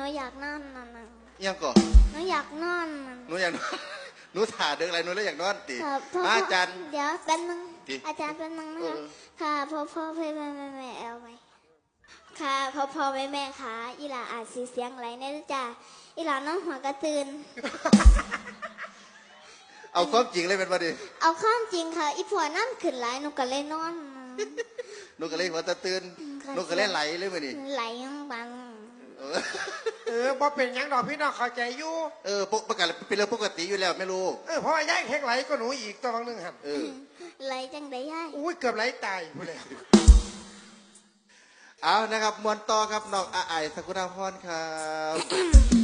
นูอยากนอนนะนะยังก่อนหนูอยากนอนนะหนูอยากนอนหนูถ่าเด็กอะไรหนูแล้วอยากนอนติค่ะพ่อมาอาจารย์ เดี๋ยวแป๊บนึงดิอาจารย์แป๊บนึงนะเอคะอ ค่ะพ่อพ่อแม่แม่แม่แม่เอาไหมค่ะพ่อพ่อแม่แม่ค่ะอีหลาอาจสีเสียงไหลแน่เด้อจ้าอีหลานอนหัวกระตือนเอาความจริงเลยเป็นบ่ดิเอาข้ามจริงค่ะ อีผัวน้ำขึ้นไหลหนูก็เลยนอนหนูก็เลยหัวตะตื่นค่ะ หนูก็เลยไหลเลยมื้อนี้ไหลยังบัง เออเออบ่เป็นหยังดอกพี่น้องเข้าใจอยู่เออปกประกาศเป็นเรื่องปกติอยู่แล้วไม่รู้เออเพราะว่าย้ายแข็งไหลก็หนูอีกตัวบางหนึงหันเออไหลจังได้ย่าย อุ้ยเกือบไหลตายพูดเลยเอานะครับมวนต่อครับน้องอาไอายสกุณาพรครับ